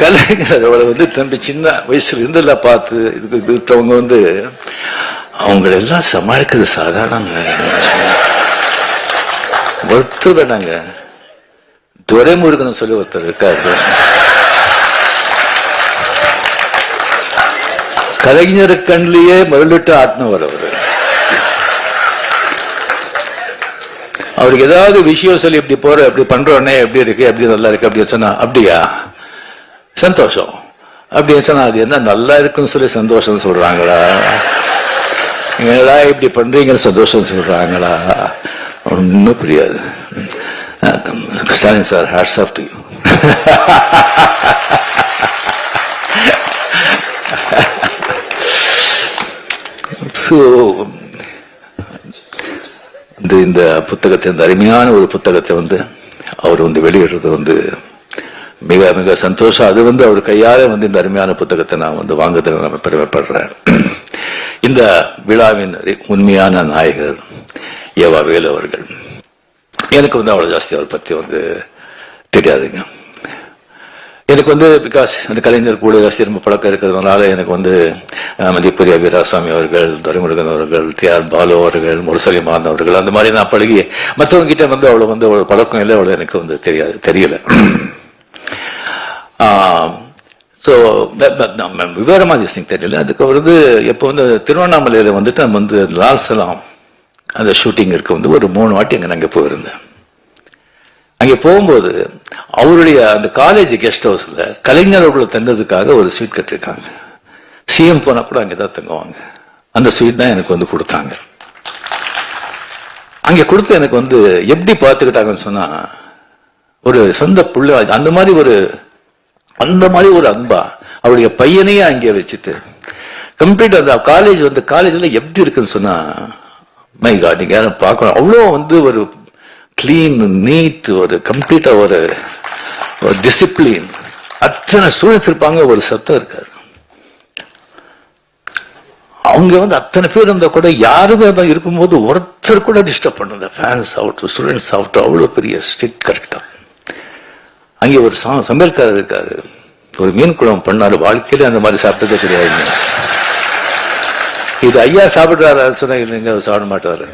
கலைஞரோட வந்து தம்பி சின்ன வயசுல இருந்தெல்ல பார்த்து இதுக்கு இருக்கிறவங்க வந்து அவங்கள எல்லாம் சமாளிக்கிறது சாதாரணங்க ஒருத்தர் வேணாங்க. துரைமுருகன் சொல்லி ஒருத்தர் இருக்காரு. கலைஞர் கண்ணிலேயே மருளிட்டு ஆட்டினவர் அவர். அவருக்கு ஏதாவது விஷயம் சொல்லி இப்படி போற இப்படி பண்றோன்னே எப்படி இருக்கு எப்படி நல்லா இருக்கு அப்படின்னு சொன்னா அப்படியா? சந்தோஷம். அப்படின்னு சொன்னா அது என்ன நல்லா இருக்குன்னு சொல்லி சந்தோஷம் சொல்றாங்களா? என்னடா இப்படி பண்றீங்கன்னு சந்தோஷம் சொல்றாங்களா? ஒன்றும் புரியாது. Stalin sir hats off to you so இந்த இந்த புத்தகத்தை இந்த அருமையான ஒரு புத்தகத்தை வந்து அவர் வந்து வெளியிடுறது வந்து மிக மிக சந்தோஷம். அது வந்து அவர் கையால வந்து இந்த அருமையான புத்தகத்தை நான் வந்து வாங்குறதுல நான் பெருமைப்படுறேன். இந்த விழாவின் உண்மையான நாயகர் ஏவா வேலு அவர்கள். எனக்கு வந்து அவ்வளவு ஜாஸ்தி அவரை பத்தி வந்து தெரியாதுங்க. எனக்கு வந்து பிகாஸ் அந்த கலைஞர் கூட ஜாஸ்தி ரொம்ப பழக்கம் இருக்கிறதுனால எனக்கு வந்து அஹ், மதிப்புரிய வீராசாமி அவர்கள் துரைமுருகன் அவர்கள் டி ஆர் பாலு அவர்கள் முரசலிமான் அவர்கள் அந்த மாதிரி நான் பழகி மற்றவங்க கிட்ட வந்து அவ்வளவு வந்து அவ்வளவு பழக்கம் இல்லை அவ்வளவு எனக்கு வந்து தெரியாது தெரியல. ஸோ விவரமாக திங் தெரியல. அதுக்கு வந்து எப்போ வந்து திருவண்ணாமலையில் வந்துட்டு நம்ம வந்து லால் சலாம் அந்த ஷூட்டிங் இருக்க. வந்து ஒரு மூணு வாட்டி அங்கே நாங்கள் போயிருந்தேன். அங்கே போகும்போது அவருடைய அந்த காலேஜ் கெஸ்ட் ஹவுஸில் கலைஞர்களை தங்குறதுக்காக ஒரு ஸ்வீட் கட்டிருக்காங்க. சிஎம் போனால் கூட அங்கே தான் தங்குவாங்க. அந்த ஸ்வீட் தான் எனக்கு வந்து கொடுத்தாங்க. அங்கே கொடுத்து எனக்கு வந்து எப்படி பார்த்துக்கிட்டாங்கன்னு சொன்னால் ஒரு சொந்த புள்ள அந்த மாதிரி ஒரு அந்த மாதிரி ஒரு அன்பா அவருடைய பையனையே அங்கே வச்சுட்டு கம்ப்ளீட் அந்த காலேஜ் வந்து காலேஜ்ல எப்படி இருக்குன்னு சொன்னா மை காட் நீங்க யாரும் பார்க்கணும். அவ்வளோ வந்து ஒரு கிளீன் நீட் ஒரு கம்ப்ளீட்டா ஒரு ஒரு டிசிப்ளின் அத்தனை ஸ்டூடெண்ட்ஸ் இருப்பாங்க ஒரு சத்தம் இருக்காரு அவங்க வந்து அத்தனை பேர் இருந்தா கூட யாருமே தான் இருக்கும்போது ஒருத்தர் கூட டிஸ்டர்ப் பண்ணல. ஃபேன்ஸ் ஆகட்டும் ஸ்டூடெண்ட்ஸ் ஆகட்டும் அவ்வளோ பெரிய ஸ்ட்ரிக்ட் கரெக்டாக அங்கே ஒரு சா- சமையல்காரர் இருக்காரு. ஒரு மீன் குழம்பு பண்ணார். வாழ்க்கையில அந்த மாதிரி சாப்பிட்டதே கிடையாது. இது ஐயா சாப்பிடுறாரு சொன்னா இல்லைங்க அவர் சாப்பிட மாட்டாரு.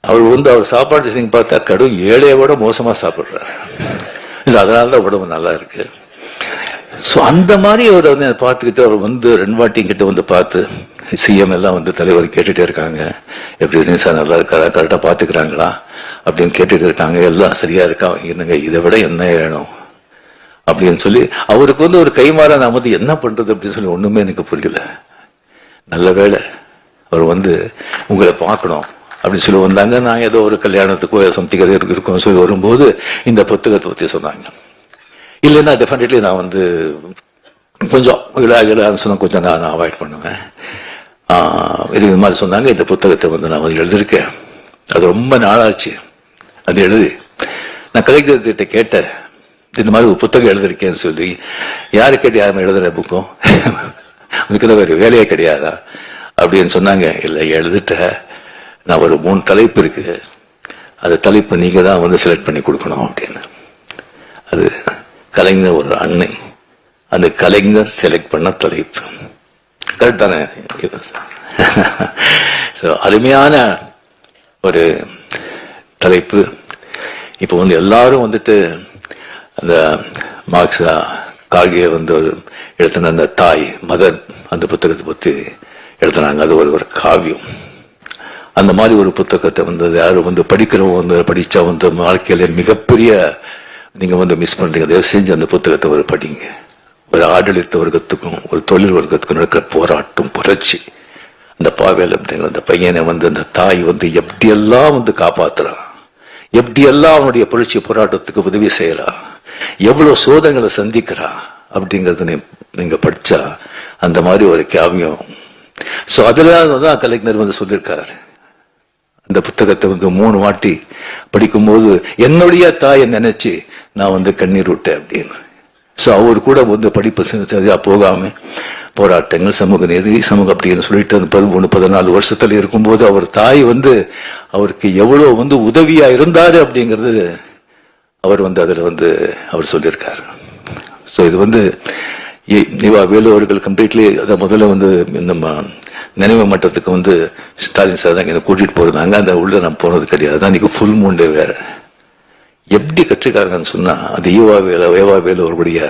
அவர் வந்து அவர் சாப்பாடு செஞ்சு பார்த்தா கடும் ஏழையை விட மோசமா சாப்பிடுறாரு. இல்லை அதனால தான் உடம்பு நல்லா இருக்கு. ஸோ அந்த மாதிரி அவர் வந்து அதை பார்த்துக்கிட்டு அவர் வந்து ரெண்டு வாட்டியும் கிட்ட வந்து பார்த்து சிஎம் எல்லாம் வந்து தலைவர் கேட்டுட்டே இருக்காங்க. எப்படி இருக்கு சார்? நல்லா இருக்காரா? கரெக்டாக பார்த்துக்கிறாங்களா? அப்படின்னு கேட்டுட்டு இருக்காங்க. எல்லாம் சரியா இருக்கா? என்னங்க? இதை விட என்ன வேணும்? அப்படின்னு சொல்லி அவருக்கு வந்து ஒரு கைமாறா நான் வந்து என்ன பண்றது? அப்படின்னு சொல்லி ஒண்ணுமே எனக்கு புரியல. நல்ல வேளை அவர் வந்து உங்களை பார்க்கணும் அப்படின்னு சொல்லி வந்தாங்க. நான் ஏதோ ஒரு கல்யாணத்துக்கோ சம்திங் இருக்கோம்னு சொல்லி வரும்போது இந்த புத்தகத்தை பத்தி சொன்னாங்க. இல்லைன்னா டெஃபினெட்லி நான் வந்து கொஞ்சம் விழா விழான்னு சொன்னால் கொஞ்சம் நான் அவாய்ட் பண்ணுவேன். இது இது மாதிரி சொன்னாங்க. இந்த புத்தகத்தை வந்து நான் வந்து எழுதியிருக்கேன். அது ரொம்ப நாளாச்சு. அது எழுதி நான் கலைஞர் கிட்ட கேட்டேன். இந்த மாதிரி ஒரு புத்தகம் எழுதிருக்கேன்னு சொல்லி யாரு கேட்டு யாரும் எழுதுற புக்கும் உனக்கு தான் வேறு வேலையே கிடையாதா? அப்படின்னு சொன்னாங்க. இல்லை எழுதிட்ட நான் ஒரு மூணு தலைப்பு இருக்கு. அந்த தலைப்பு நீங்கள் தான் வந்து செலக்ட் பண்ணி கொடுக்கணும் அப்படின்னு. அது கலைஞர் ஒரு அன்னை. அந்த கலைஞர் செலக்ட் பண்ண தலைப்பு. கரெக்டான தானே? ஸோ அருமையான ஒரு தலைப்பு. இப்போ வந்து எல்லாரும் வந்துட்டு அந்த மார்க்ஸா கார்கிய வந்து ஒரு எழுத்தின அந்த தாய் மதர் அந்த புத்தகத்தை பற்றி எழுத்துனாங்க அது ஒரு ஒரு காவியம். அந்த மாதிரி ஒரு புத்தகத்தை வந்து யாரும் வந்து படிக்கிறவங்க வந்து படிச்சா வந்து வாழ்க்கையில மிகப்பெரிய நீங்க வந்து மிஸ் பண்றீங்க. தயவு செஞ்சு அந்த புத்தகத்தை ஒரு படிங்க. ஒரு ஆடளித்த வர்க்கத்துக்கும் ஒரு தொழில் வர்க்கத்துக்கும் நடக்கிற போராட்டம் புரட்சி. அந்த பாவேல் அப்படிங்கிற அந்த பையனை வந்து அந்த தாய் வந்து எப்படியெல்லாம் வந்து காப்பாத்துறான் எப்படியெல்லாம் அவனுடைய புரட்சி போராட்டத்துக்கு உதவி செய்கிறான் எவ்வளவு சோதனைகளை சந்திக்கிறா? அப்படிங்கறது நீ- நீங்க படிச்சா அந்த மாதிரி ஒரு காவியம். சோ அதுல தான் கலைஞர் வந்து சொல்லியிருக்காரு அந்த புத்தகத்தை வந்து மூணு வாட்டி படிக்கும்போது என்னுடைய தாயை நினைச்சு நான் வந்து கண்ணீர் விட்டேன் அப்படின்னு. ஸோ அவர் கூட வந்து படிப்பு செஞ்சு போகாமல் போராட்டங்கள் சமூக நீதி சமூக அப்படின்னு சொல்லிட்டு அந்த பதிமூணு பதினாலு வருஷத்தில் இருக்கும்போது அவர் தாய் வந்து அவருக்கு எவ்வளோ வந்து உதவியாக இருந்தார் அப்படிங்கிறது அவர் வந்து அதில் வந்து அவர் சொல்லியிருக்கார். ஸோ இது வந்து இவா வேலு அவர்கள் கம்ப்ளீட்லி அதை முதல்ல வந்து நம்ம நினைவு மட்டத்துக்கு வந்து ஸ்டாலின் சார் தான் இங்கே கூட்டிகிட்டு போயிருந்தாங்க. அந்த உள்ள நான் போனது கிடையாது. அதான் இன்னைக்கு ஃபுல் மூண்டே வேறு. எப்படி கற்றுக்காங்கன்னு சொன்னா அது ஈவா வேல ஏவா வேலு அவருடைய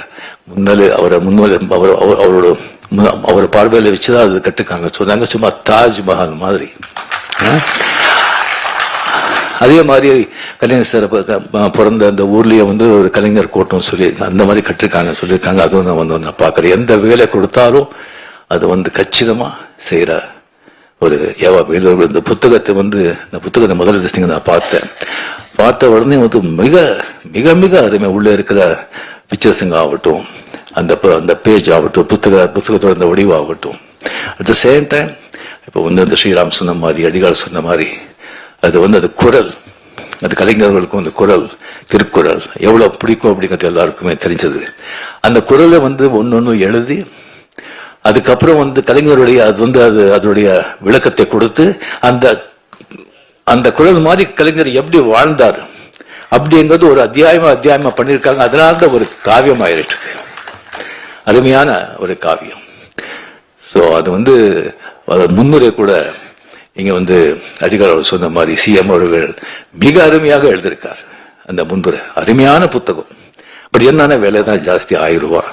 முன்னலை அவரை முன்னாலே அவர் அவரோட அவர் பார்வையில வச்சுதான் அது கற்றுக்காங்க. சொன்னாங்க சும்மா தாஜ்மஹால் மாதிரி. அதே மாதிரி கலைஞர் சார் பிறந்த அந்த ஊர்லயே வந்து ஒரு கலைஞர் கூட்டம் சொல்லி அந்த மாதிரி கட்டிருக்காங்க சொல்லியிருக்காங்க. அதுவும் நான் வந்து நான் பார்க்குறேன். எந்த வேலை கொடுத்தாலும் அது வந்து கச்சிதமா செய்யற ஒரு ஏவா பெயர்வர்கள் இந்த புத்தகத்தை வந்து இந்த புத்தகத்தை முதல் திசைங்க நான் பார்த்தேன். பார்த்த உடனே வந்து மிக மிக மிக அருமை உள்ளே இருக்கிற பிக்சர்ஸுங்க ஆகட்டும் அந்த ப- அந்த பேஜ் ஆகட்டும் புத்தக புத்தகத்தோட அந்த வடிவாகட்டும் அட் த சேம் டைம் இப்போ வந்து அந்த ஸ்ரீராம் சொன்ன மாதிரி அடிகால் சொன்ன மாதிரி அது வந்து அது குரல் அந்த கலைஞர்களுக்கும் அந்த குரல் திருக்குறள் எவ்வளோ பிடிக்கும் அப்படிங்கிறது எல்லாருக்குமே தெரிஞ்சது. அந்த குரலை வந்து ஒன்று ஒன்று எழுதி அதுக்கப்புறம் வந்து கலைஞருடைய அது வந்து அது அதனுடைய விளக்கத்தை கொடுத்து அந்த அந்த குரல் மாதிரி கலைஞர் எப்படி வாழ்ந்தார் அப்படிங்கிறது ஒரு அத்தியாயமா அத்தியாயமா பண்ணியிருக்காங்க. அதனால தான் ஒரு காவியம் ஆயிருக்கு. அருமையான ஒரு காவியம். ஸோ அது வந்து முன்னுரை கூட இங்க வந்து அடிகார் அவர் சொன்ன மாதிரி சிஎம் அவர்கள் மிக அருமையாக எழுதியிருக்கார் அந்த முன்னுரை. அருமையான புத்தகம். பட் என்னன்னா விலை தான் ஜாஸ்தி ஆயிரம் ரூபாய்.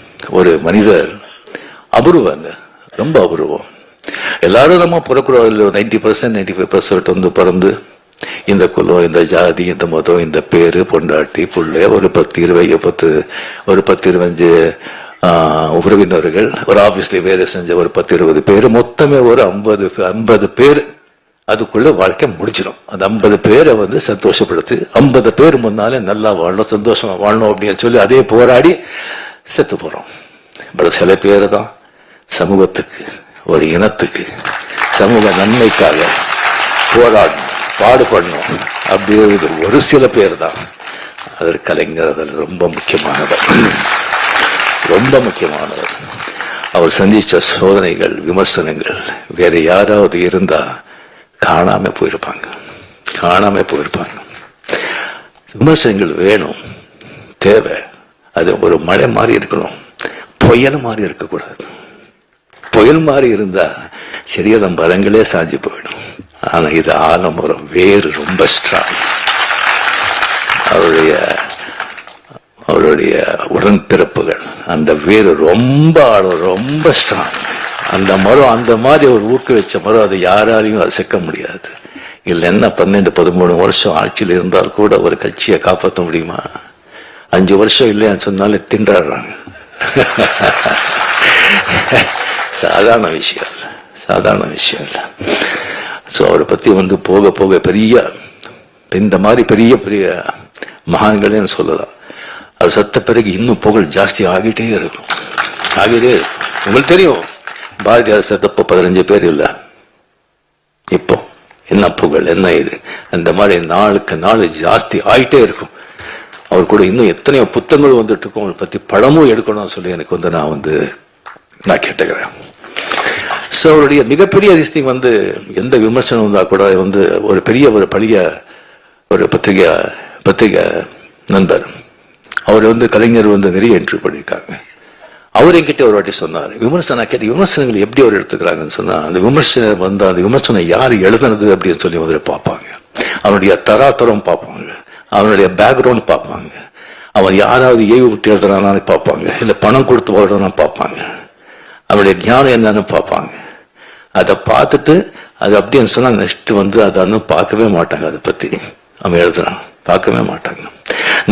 ஒரு மனிதர் அபூர்வங்க ரொம்ப அபூர்வம். எல்லாரும் நம்ம பிறக்கிறோம் ninety percent ninety five percent வந்து பிறந்து இந்த குலம் இந்த ஜாதி இந்த மதம் இந்த பேரு பொண்டாட்டி புள்ளை ஒரு பத்து இருபது பத்து ஒரு பத்து இருபஞ்சு ஆஹ், உறவினர்கள் ஒரு ஆபீஸ்ல வேலை செஞ்ச ஒரு பத்து இருபது பேர் மொத்தமே ஒரு ஐம்பது ஐம்பது பேர் அதுக்குள்ள வாழ்க்கை முடிச்சிடும் அந்த ஐம்பது பேரை வந்து சந்தோஷப்படுத்து ஐம்பது பேர் முன்னாலே நல்லா வாழணும் சந்தோஷமா வாழணும் அப்படின்னு சொல்லி அதே போராடி செத்து போறோம். பட் சில பேர் தான் சமூகத்துக்கு ஒரு இனத்துக்கு சமூக நன்மைக்காக போராடணும் பாடுபடணும் அப்படிங்கிறது ஒரு சில பேர் தான். அது கலைஞர் அதில் ரொம்ப முக்கியமானவர். ரொம்ப முக்கியமானவர். அவர் சந்தித்த சோதனைகள் விமர்சனங்கள் வேறு யாராவது இருந்தால் காணாமல் போயிருப்பாங்க. காணாமல் போயிருப்பாங்க. விமர்சனங்கள் வேணும் தேவை. அது ஒரு மழை மாதிரி இருக்கணும். புயல் மாதிரி இருக்கக்கூடாது. புயல் மாதிரி இருந்தா சரியான மரங்களே சாஞ்சு போயிடும். ஆனா இது ஆலமரம் வேறு ரொம்ப ஸ்ட்ராங் அவருடைய அவருடைய உடன்பிறப்புகள் அந்த வேறு ரொம்ப ஆழம் ரொம்ப ஸ்ட்ராங் அந்த மரம் அந்த மாதிரி ஒரு ஊக்குவிச்ச மரம் அதை யாராலையும் அசைக்க முடியாது. இல்லை என்ன பன்னெண்டு பதிமூணு வருஷம் ஆட்சியில் இருந்தால் கூட ஒரு கட்சியை காப்பாற்ற முடியுமா? அஞ்சு வருஷம் இல்லைன்னு சொன்னாலே திண்டாடுறாங்க. சாதாரண விஷயம் இல்லை. சாதாரண விஷயம் இல்லை. ஸோ அவரை பத்தி வந்து போக போக பெரிய இந்த மாதிரி பெரிய பெரிய மகான்களே சொல்லலாம். அவர் சத்த பிறகு இன்னும் புகழ் ஜாஸ்தி ஆகிட்டே இருக்கும். ஆகிட்டே இருக்கும். உங்களுக்கு தெரியும் பாரதியார் சத்தப்போ பதினஞ்சு பேர் இல்லை. இப்போ என்ன புகழ் என்ன இது? அந்த மாதிரி நாளுக்கு நாள் ஜாஸ்தி ஆகிட்டே இருக்கும். அவர் கூட இன்னும் எத்தனையோ புத்தகங்கள் வந்துட்டு இருக்கும். அவரை பத்தி படமும் எடுக்கணும்னு சொல்லி எனக்கு வந்து நான் வந்து நான் கேட்டுக்கிறேன். ஸோ அவருடைய மிகப்பெரிய அதிசயம் வந்து எந்த விமர்சனம் இருந்தால் கூட வந்து ஒரு பெரிய ஒரு பழைய ஒரு பத்திரிகை பத்திரிகை நண்பர். அவர் வந்து கலைஞர் வந்து நிறைய என்ட்ரி பண்ணியிருக்காங்க. அவர் என்கிட்ட ஒரு வாட்டி சொன்னார் விமர்சனம் கேட்டு விமர்சனங்கள் எப்படி அவர் எடுத்துக்கிறாங்கன்னு சொன்னால் அந்த விமர்சனம் வந்து அந்த விமர்சனம் யார் எழுதுனது? அப்படின்னு சொல்லி வந்து பார்ப்பாங்க. அவருடைய தராதரம் பார்ப்பாங்க. அவனுடைய பேக்ரவுண்ட் பார்ப்பாங்க. அவன் யாராவது ஏவி விட்டு எழுதுறானான்னு பார்ப்பாங்க. இல்லை பணம் கொடுத்து வாழ்றான்னு பார்ப்பாங்க. அவனுடைய ஞானம் என்னன்னு பார்ப்பாங்க. அதை பார்த்துட்டு அது அப்படின்னு சொன்னால் நெக்ஸ்ட் வந்து அதை இன்னும் பார்க்கவே மாட்டாங்க அதை பற்றி அவன் எழுதுறான். பார்க்கவே மாட்டாங்க.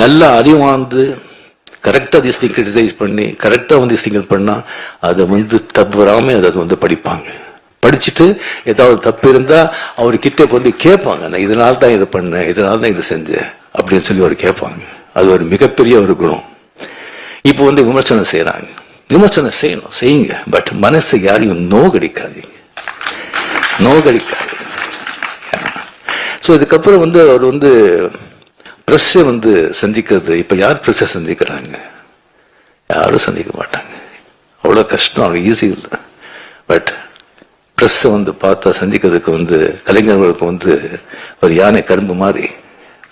நல்ல அறிவார்ந்து கரெக்டாக திஸ் கிரிட்டிசைஸ் பண்ணி கரெக்டாக வந்து திங்கிங் பண்ணால் அதை வந்து தவறாமல் அதை வந்து படிப்பாங்க. படிச்சுட்டு ஏதாவது தப்பு இருந்தால் அவர்கிட்ட வந்து கேட்பாங்க. நான் இதனால தான் இதை பண்ணேன் இதனால தான் இதை செஞ்சேன். அப்படின்னு சொல்லி அவர் கேட்பாங்க. அது ஒரு மிகப்பெரிய ஒரு குணம். இப்போ வந்து விமர்சனம் செய்யறாங்க விமர்சனம் செய்யணும் செய்யுங்க. பட் மனசு யாரையும் நோகடிக்காதீங்க. நோகடிக்காது ஸோ இதுக்கப்புறம் வந்து அவர் வந்து ப்ரெஸ்ஸை வந்து சந்திக்கிறது. இப்போ யார் ப்ரெஸ்ஸை சந்திக்கிறாங்க? யாரும் சந்திக்க மாட்டாங்க. அவ்வளோ கஷ்டம் அவ்வளோ ஈஸி இல்லை. பட் ப்ரெஸ்ஸை வந்து பார்த்தா சந்திக்கிறதுக்கு வந்து கலைஞர்களுக்கு வந்து ஒரு யானை கரும்பு மாதிரி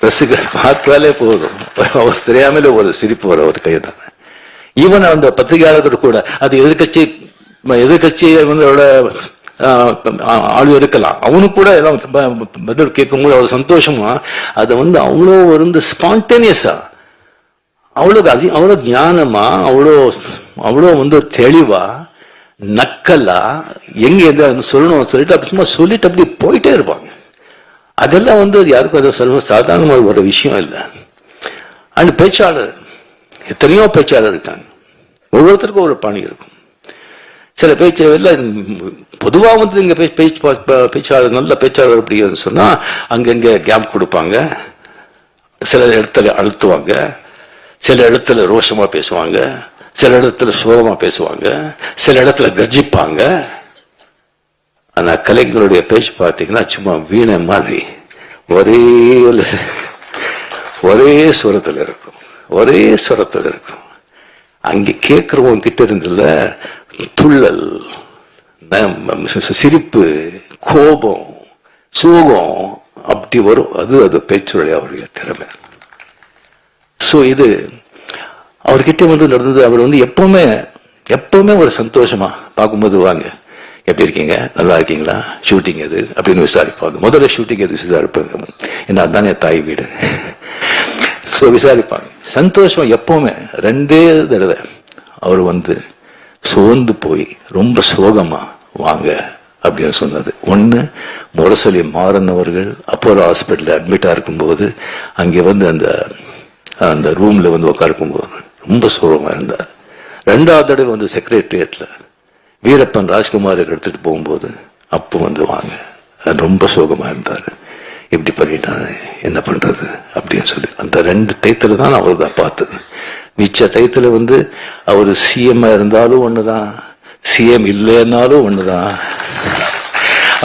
ப்ரெஸ்ஸுக்கு பார்த்தாலே போதும். அவர் தெரியாமலே ஒரு சிரிப்பு வர ஒரு கையை தான் ஈவன் அந்த பத்திரிகையாளர்கள் கூட அது எதிர்கட்சி எதிர்கட்சியை வந்து அவரோட ஆளு இருக்கலாம் அவனு கூட எல்லாம் பதில் கேட்கும்போது அவ்வளவு சந்தோஷமா அதை வந்து அவ்வளோ வந்து ஸ்பான்டேனியஸா அவ்வளோ அதி அவ்வளோ ஞானமா அவ்வளோ அவ்வளோ வந்து தெளிவா நக்கலா எங்க எதை சொல்லணும் சொல்லிட்டு அப்படி சும்மா சொல்லிட்டு அப்படி போயிட்டே இருப்பாங்க. அதெல்லாம் வந்து அது யாருக்கும் அது சொல்ல சாதாரணமாக ஒரு விஷயம் இல்லை. அண்ட் பேச்சாளர் எத்தனையோ பேச்சாளர் இருக்காங்க. ஒவ்வொருத்தருக்கும் ஒரு பாணி இருக்கும். சில பேச்சு எல்லாம் வந்து இங்கே பே- பேச்சு பா- பேச்சாளர் நல்ல பேச்சாளர் அப்படின்னு சொன்னால் அங்கங்கே கேப் கொடுப்பாங்க. சில இடத்துல அழுத்துவாங்க. சில இடத்துல ரோஷமாக பேசுவாங்க. சில இடத்துல சோகமாக பேசுவாங்க. சில இடத்துல கர்ஜிப்பாங்க. ஆனால் கலைஞருடைய பேச்சு பார்த்தீங்கன்னா சும்மா வீணை மாதிரி. ஒரே ஒரே சுரத்தில் இருக்கும். ஒரே சுரத்தில் இருக்கும். அங்கே கேட்குறவங்க கிட்ட இருந்துல துள்ளல் சிரிப்பு கோபம் சோகம் அப்படி வரும். அது அது பேச்சுடைய அவருடைய திறமை. ஸோ இது அவர்கிட்ட வந்து நடந்தது. அவர் வந்து எப்பவுமே எப்பவுமே ஒரு சந்தோஷமா பார்க்கும்போது வாங்க. எப்படி இருக்கீங்க? நல்லா இருக்கீங்களா? ஷூட்டிங் எது? அப்படின்னு விசாரிப்பாங்க. முதல்ல ஷூட்டிங் எது விசாரிப்பாங்க? ஏன்னா அதுதானே தாய் வீடு. ஸோ விசாரிப்பாங்க. சந்தோஷம் எப்பவுமே ரெண்டே தடவை அவர் வந்து சோர்ந்து போய் ரொம்ப சோகமா வாங்க அப்படின்னு சொன்னது. ஒன்று முரசொலி மாறினவர்கள் அப்போலோ ஹாஸ்பிட்டலில் அட்மிட்டாக இருக்கும்போது அங்கே வந்து அந்த அந்த ரூமில் வந்து உட்காருக்கும்போது ரொம்ப சோகமாக இருந்தார். ரெண்டாவது தடவை வந்து செக்ரட்டரியேட்டில் வீரப்பன் ராஜ்குமார் எடுத்துட்டு போகும்போது அப்போ வந்து வாங்க. அது ரொம்ப சோகமா இருந்தார். இப்படி பண்ணிட்டாங்க என்ன பண்றது அப்படின்னு சொல்லி. அந்த ரெண்டு டயத்துல தான் அவர் தான் பார்த்தது. மிச்ச டயத்துல வந்து அவர் சிஎம் இருந்தாலும் ஒண்ணுதான் சிஎம் இல்லைன்னாலும் ஒண்ணுதான்.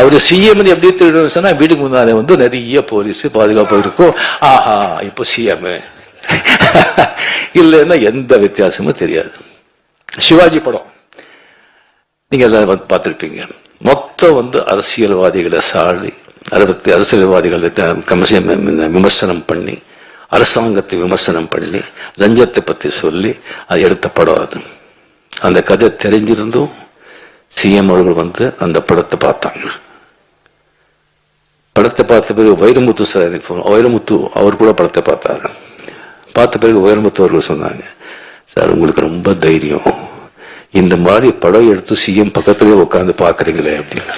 அவர் சிஎம் எப்படி திருடணும் சொன்னா வீட்டுக்கு முன்னாலே வந்து நிறைய போலீஸ் பாதுகாப்பு இருக்கும். ஆஹா இப்போ சிஎம் இல்லைன்னா எந்த வித்தியாசமும் தெரியாது. சிவாஜி படம். நீங்க எல்லாரும் வந்து மொத்தம் வந்து அரசியல்வாதிகளை சாடி அறுபத்தி அரசியல்வாதிகளை த- விமர்சனம் பண்ணி அரசாங்கத்தை விமர்சனம் பண்ணி லஞ்சத்தை பத்தி சொல்லி அது எடுத்த படம் அது. அந்த கதை தெரிஞ்சிருந்தும் சிஎம் அவர்கள் வந்து அந்த படத்தை பார்த்தாங்க. படத்தை பார்த்த பிறகு வைரமுத்து சார் எனக்கு வைரமுத்து அவர் கூட படத்தை பார்த்தாரு. பார்த்த பிறகு வைரமுத்து அவர்கள் சொன்னாங்க சார் உங்களுக்கு ரொம்ப தைரியம். இந்த மாதிரி படம் எடுத்து சிஎம் பக்கத்திலே உட்காந்து பாக்குறீங்களே அப்படின்னு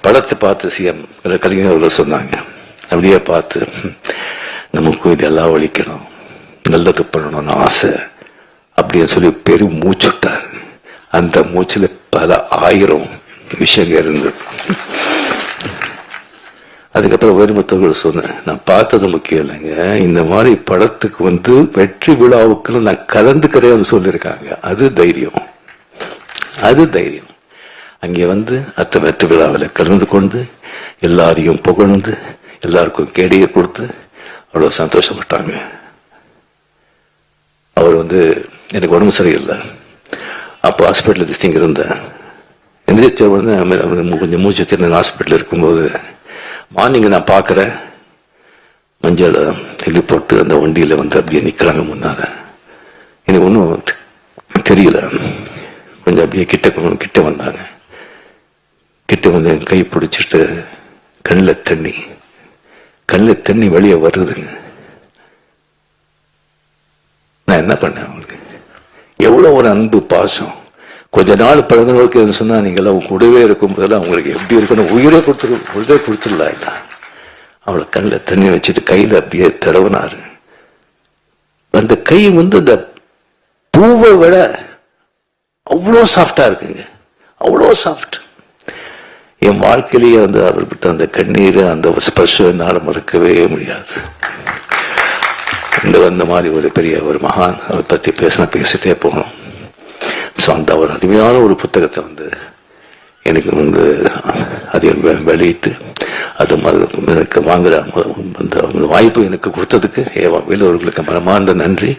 படத்தை பார்த்து சிஎம் கலைஞர் அவர்கள் சொன்னாங்க. அப்படியே பார்த்து நமக்கும் இதெல்லாம் ஒழிக்கணும். நல்லது பண்ணணும்னு ஆசை. அப்படின்னு சொல்லி பெரும் மூச்சுட்டார் அந்த மூச்சுல பல ஆயிரம் விஷயங்கள் இருந்தது. அதுக்கப்புறம் வைரமுத்தவர்கள் சொன்னேன் நான் பார்த்தது முக்கியம் இல்லைங்க. இந்த மாதிரி படத்துக்கு வந்து வெற்றி விழாவுக்கு நான் கலந்துக்கிறேன்னு சொல்லியிருக்காங்க. அது தைரியம். அது தைரியம். அங்கே வந்து அத்த வெற்றி விழாவில் கலந்து கொண்டு எல்லாரையும் புகழ்ந்து எல்லாருக்கும் கேடியை கொடுத்து அவ்வளோ சந்தோஷப்பட்டாங்க. அவர் வந்து எனக்கு உடம்பு சரியில்லை. அப்போ ஹாஸ்பிட்டலில் திஸ்திங்க இருந்தேன். எந்திரிச்ச உடனே கொஞ்சம் மூச்சு திறன் ஹாஸ்பிட்டல் இருக்கும்போது மார்னிங் நான் பார்க்குறேன். மஞ்சள் எள்ளி போட்டு அந்த வண்டியில் வந்து அப்படியே நிற்கிறாங்க முன்னால. எனக்கு ஒன்றும் தெரியல. கொஞ்சம் அப்படியே கிட்ட கிட்ட வந்தாங்க. கிட்ட வந்து என் கை பிடிச்சிட்டு கண்ணில் தண்ணி. கண்ணில் தண்ணி வெளியே வருதுங்க நான் என்ன பண்ணேன் அவங்களுக்கு? எவ்வளோ ஒரு அன்பு பாசம். கொஞ்ச நாள் பழகுறவங்களுக்கு எது சொன்னால் நீங்கள்லாம் கூடவே இருக்கும் போதெல்லாம் அவங்களுக்கு எப்படி இருக்குன்னு உயிரே கொடுத்துரு உயிரே கொடுத்துடலாம் என்ன? அவளை கண்ணில் தண்ணி வச்சுட்டு கையில் அப்படியே தடவினாரு. அந்த கை வந்து இந்த பூவை விட அவ்வளோ சாஃப்டாக இருக்குங்க. அவ்வளோ சாஃப்ட் என் வாழ்க்கையிலேயே வந்து அவர்கிட்ட அந்த கண்ணீர் அந்த ஸ்பர்ஷம் என்னால் மறக்கவே முடியாது. இந்த வந்த மாதிரி ஒரு பெரிய ஒரு மகான் அதை பற்றி பேசினா பேசிட்டே போகணும். ஸோ அந்த ஒரு அருமையான ஒரு புத்தகத்தை வந்து எனக்கு வந்து அதை வெளியிட்டு அது எனக்கு வாங்குற அந்த அந்த வாய்ப்பு எனக்கு கொடுத்ததுக்கு ஏ வேலூர்களுக்கு மனமார்ந்த நன்றி.